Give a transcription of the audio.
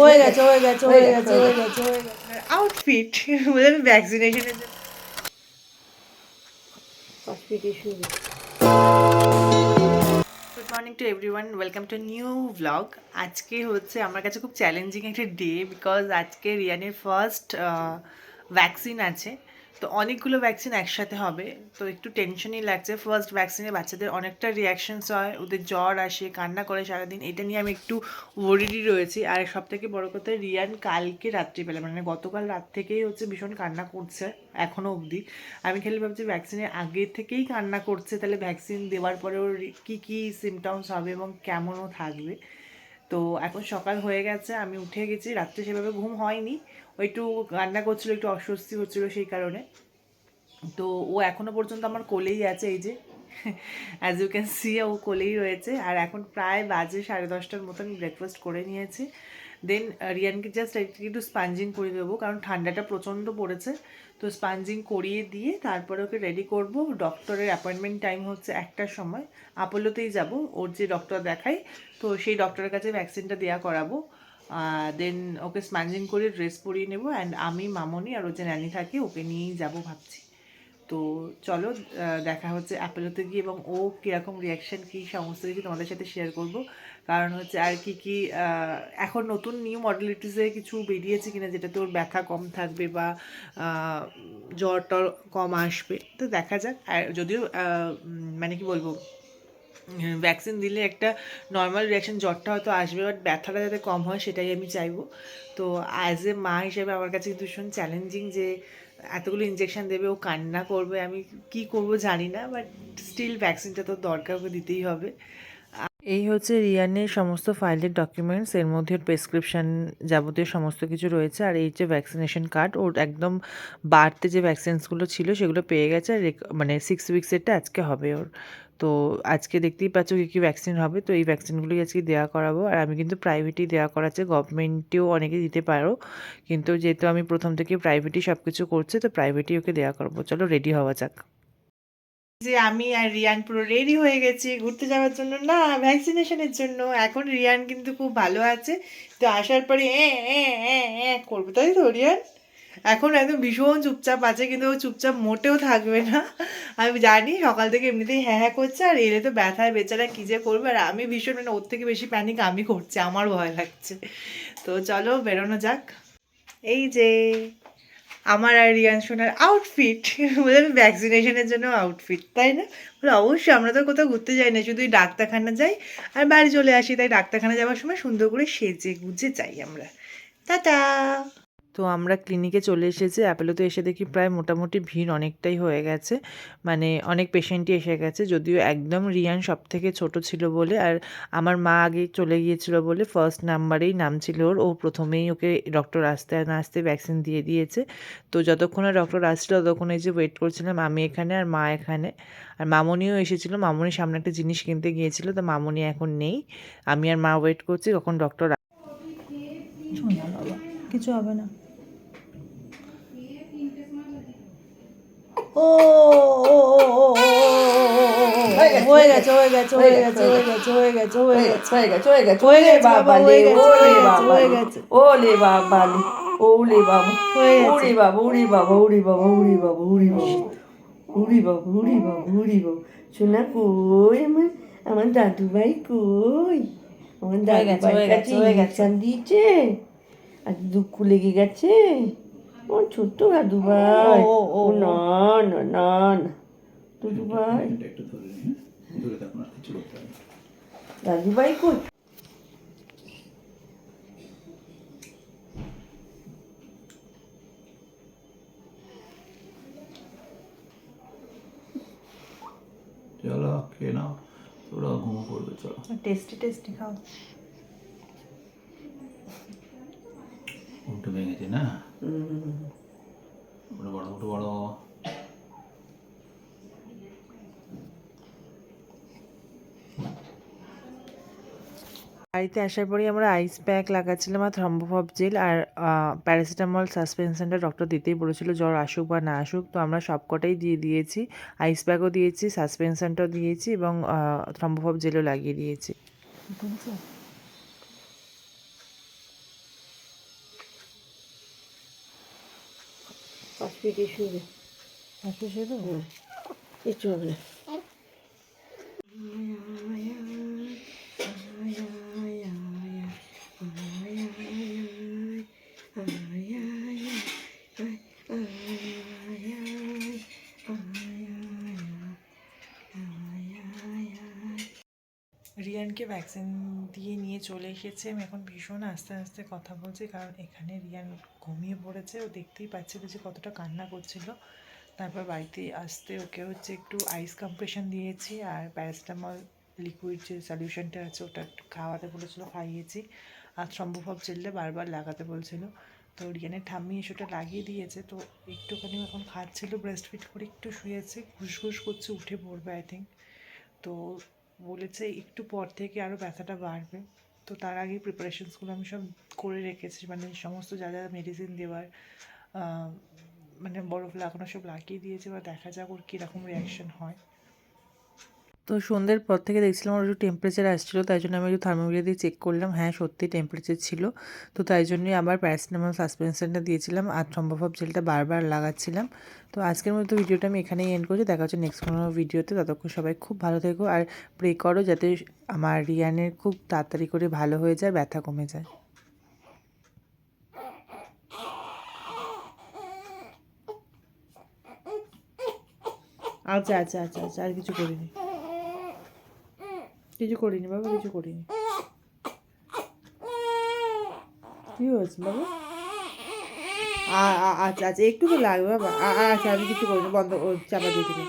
হয়ে গেছে হয়ে গেছে হয়ে গেছে হয়ে গেছে হয়ে গেছে। আউটফিট বলে আমি ভ্যাকসিনেশনের জন্য। Good morning to everyone welcome to new blog আজকে হচ্ছে আমার কাছে খুব চ্যালেঞ্জিং একটা ডে বিকজ আজকে রিয়ানের ফার্স্ট ভ্যাকসিন আছে। তো অনেকগুলো ভ্যাকসিন একসাথে হবে। তো একটু টেনশনই লাগছে। ফার্স্ট ভ্যাকসিনে বাচ্চাদের অনেকটা রিয়াকশনস হয়, ওদের জ্বর আসে, কান্না করে সারাদিন। এটা নিয়ে আমি একটু ওয়ারিডি রয়েছি। আর সব থেকে বড়ো কথা, রিয়ান কালকে রাত্রিবেলা মানে গতকাল রাত থেকেই হচ্ছে ভীষণ কান্না করছে এখনও অবধি। আমি খালি ভাবছি ভ্যাকসিনের আগে থেকেই কান্না করছে, তাহলে ভ্যাকসিন দেওয়ার পরে ওর কী কী সিমটমস হবে এবং কেমনও থাকবে। তো এখন সকাল হয়ে গেছে, আমি উঠে গেছি, রাত্রে সেভাবে ঘুম হয়নি। ও একটু কান্না করছিল, একটু অস্বস্তি হচ্ছিল সেই কারণে। তো ও এখনও পর্যন্ত আমার কোলেই আছে, এই যে। অ্যাজ ইউ ক্যান সি ও কোলেই রয়েছে। আর এখন প্রায় বাজে সাড়ে দশটার মতন ব্রেকফাস্ট করে নিয়েছি। দেন রিয়ানকে জাস্ট একটু স্পাঞ্জিং করে দেবো, কারণ ঠান্ডাটা প্রচণ্ড পড়েছে। তো স্পাঞ্জিং করিয়ে দিয়ে তারপরে ওকে রেডি করব। ডক্টরের অ্যাপয়েন্টমেন্ট টাইম হচ্ছে একটার সময়। আপোলোতেই যাব, ওর যে ডক্টর দেখাই, তো সেই ডক্টরের কাছে ভ্যাকসিনটা দেওয়া করাবো। দেন ওকে স্পাঞ্জিং করে ড্রেস পরিয়ে নেব। অ্যান্ড আমি, মামনি আর ও যে ন্যানি থাকে, ওকে নিয়েই যাব ভাবছি। তো চলো দেখা হচ্ছে অ্যাপেলোতে গিয়ে এবং ও কীরকম রিয়াকশান কী সমস্ত কিছু তোমাদের সাথে শেয়ার করব। কারণ হচ্ছে আর কি কি এখন নতুন নিউ মডেলিটিসে কিছু বেরিয়েছে কিনা যেটাতে ওর ব্যথা কম থাকবে বা জ্বর টর কম আসবে। তো দেখা যাক। আর যদিও মানে কি বলব ভ্যাকসিন দিলে একটা নর্মাল রিয়াকশন জ্বরটা হয়তো আসবে বাট ব্যথাটা যাতে কম হয় সেটাই আমি চাইব। তো অ্যাজ এ মা হিসেবে আমার কাছে ভীষণ চ্যালেঞ্জিং যে এতগুলো ইঞ্জেকশন দেবে, ও কান্না করবে, আমি কি করব জানি না বাট স্টিল ভ্যাকসিনটা তো দরকার, ওকে দিতেই হবে। এই হচ্ছে রিয়ানের সমস্ত ফাইলের ডকুমেন্টস এর মধ্যে প্রেসক্রিপশন যাবতীয় সমস্ত কিছু রয়েছে, আর এই যে ভ্যাকসিনেশন কার্ড ওর একদম বাড়তে যে ভ্যাকসিনসগুলো ছিল সেগুলো পেয়ে গেছে, আর মানে সিক্স উইক্সেরটা আজকে হবে ওর। তো আজকে দেখতেই পাচ্ছ কী কী ভ্যাকসিন হবে, তো এই ভ্যাকসিনগুলোই আজকে দেওয়া করাবো, আর আমি কিন্তু প্রাইভেটেই দেওয়া করাচ্ছে গভর্নমেন্টেও অনেকে দিতে পারো, কিন্তু যেহেতু আমি প্রথম থেকে প্রাইভেটই সব কিছু করছি, তো প্রাইভেটই ওকে দেওয়া করব। চলো রেডি হওয়া যাক। যে আমি আর রিয়ান পুরো রেডি হয়ে গেছি ঘুরতে যাওয়ার জন্য। না ভ্যাকসিনেশনের জন্য। এখন রিয়ান কিন্তু খুব ভালো আছে। তো আসার পরে এ করবে। তাই তো, রিয়ান? এখন একদম ভীষণ চুপচাপ আছে, কিন্তু ও চুপচাপ মোটেও থাকবে না। আমি জানি সকাল থেকে এমনিতেই হ্যাঁ হ্যাঁ করছে, আর এলে তো ব্যথায় বেচারা কী যে করবে। আর আমি ভীষণ মানে ওর থেকে বেশি প্যানিক আমি করছি, আমার ভয় লাগছে। তো চলো বেরোনো যাক। এই যে আমার আর রিয়ান সোনার আউটফিট বলে আমি ভ্যাকসিনেশনের জন্য আউটফিট তাই না? বলে, অবশ্যই, আমরা তো কোথাও ঘুরতে যাই না, শুধু ডাক্তারখানা যাই। আর বাড়ি চলে আসি। তাই ডাক্তারখানা যাওয়ার সময় সুন্দর করে সেজে গুজে যাই আমরা। টাটা! তো আমরা ক্লিনিকে চলে এসেছি। অ্যাপেলোতে এসে দেখি প্রায় মোটামুটি ভিড় অনেকটাই হয়ে গেছে। মানে অনেক পেশেন্টই এসে গেছে। যদিও একদম রিয়ান সব থেকে ছোট ছিল বলে আর আমার মা আগে চলে গিয়েছিল বলে ফার্স্ট নাম্বারেই নাম ছিল ওর। ও প্রথমেই ওকে ডক্টর আসতে না আসতে ভ্যাকসিন দিয়ে দিয়েছে। তো যতক্ষণ ডক্টর আসছিল ততক্ষণ এই যে ওয়েট করছিলাম আমি এখানে আর মা এখানে। আর মামনিও এসেছিল। মামনির সামনে একটা জিনিস কিনতে গিয়েছিল তো মামনি এখন নেই। আমি আর মা ওয়েট করছি কখন ডক্টর কিছু হবে না ও হয়ে গেছে হয়ে গেছে হয়ে গেছে হয়ে গেছে হয়ে গেছে হয়ে গেছে হয়ে গেছে হয়ে গেছে হয়ে গেছে বাবা, হয়ে গেছে, হয়ে গেছে, ওলে বাবা ওলে বাবা হয়ে বাবা উড়ি বাবা উড়ি বাবা উড়ি বাবা উড়ি বাবা উড়ি বাবা উড়ি কই আমার আমার দাদু ভাই কই আমার দাদু ভাই কাছে ইঞ্জেকশন দিয়েছে আর দুঃখ লেগে গেছে। ও ছোট্ট দাদু ভাই ও। না না না না। দাদু ভাই। দাদু ভাই কই? চলো খেয়ে নাও। তোরা ঘুমো পড়বে চলো। টেস্টি টেস্টি খাও। ভেঙেছে না উঠে বড় উঠে বড় বাড়িতে আসার পরেই আমরা আইস প্যাক লাগাচ্ছিলাম আর থ্রম্বোফব জেল আর প্যারাসিটামল সাসপেনশনটা ডক্টর দিতেই বলেছিল জ্বর আসুক বা না আসুক। তো আমরা সবকটাই দিয়ে দিয়েছি। আইস প্যাকও দিয়েছি সাসপেনশনটাও দিয়েছি এবং থ্রম্বোফব জেলও লাগিয়ে দিয়েছি। পাঁচ পিটি শুরু আজকে শুধু কিচ্ছু হবে না। রিয়ানকে ভ্যাকসিন দিয়ে নিয়ে চলে এসেছে। আমি এখন ভীষণ আস্তে আস্তে কথা বলছি, কারণ এখানে রিয়ান ঘুমিয়ে পড়েছে। ও দেখতেই পাচ্ছিল যে কতটা কান্না করছিল। তারপর বাড়িতে আসতে ওকে হচ্ছে একটু আইস কম্প্রেশন দিয়েছি আর প্যারাসিটামল লিকুইড যে সলিউশনটা আছে ওটা একটু খাওয়াতে বলেছিল, খাইয়েছি। আর সম্ভব জেলটা বারবার লাগাতে বলছিল। তো রিয়ানের ঠাম্মি এসে ওটা লাগিয়ে দিয়েছে। তো একটুখানি এখন খাচ্ছিল ব্রেস্ট ফিট করে একটু শুয়েছে। ঘুষঘুষ করছে, উঠে পড়বে আই থিঙ্ক তো বলেছে একটু পর থেকে আরও ব্যথাটা বাড়বে। তো তার আগে প্রিপারেশনসগুলো আমি সব করে রেখেছি। মানে সমস্ত যা যা মেডিসিন দেওয়ার মানে বরফ লাগানো সব লাগিয়ে দিয়েছে বা দেখা যাক ওর কীরকম রিয়াকশন হয়। তো সন্ধ্যের পর থেকে দেখছিলাম ওর একটু টেম্পারেচার আসছিল, তাই জন্য আমি একটু থার্মোমিটার দিয়ে চেক করলাম। হ্যাঁ সত্যি টেম্পারেচার ছিল। তো তাই জন্যই আবার প্যারাসিটামল সাসপেনশনটা দিয়েছিলাম আর সম্ভব জেলটা বারবার লাগাচ্ছিলাম। তো আজকের মতো ভিডিওটা আমি এখানেই এন্ড করছি। দেখা হচ্ছে নেক্সট কোনো ভিডিওতে। ততক্ষণ সবাই খুব ভালো থেকো আর প্রে করো যাতে আমার রিয়ানের খুব তাড়াতাড়ি করে ভালো হয়ে যায়, ব্যথা কমে যায়। আচ্ছা আচ্ছা আচ্ছা আচ্ছা আর কিছু করিনি। কিছু করিনি বাবা, কিছু করিনি। কি হয়েছে বাবা? আচ্ছা আচ্ছা একটু তো লাগবে বাবা। আচ্ছা আমি কিছু করিনি, বন্ধ চাপা দিয়ে দিলাম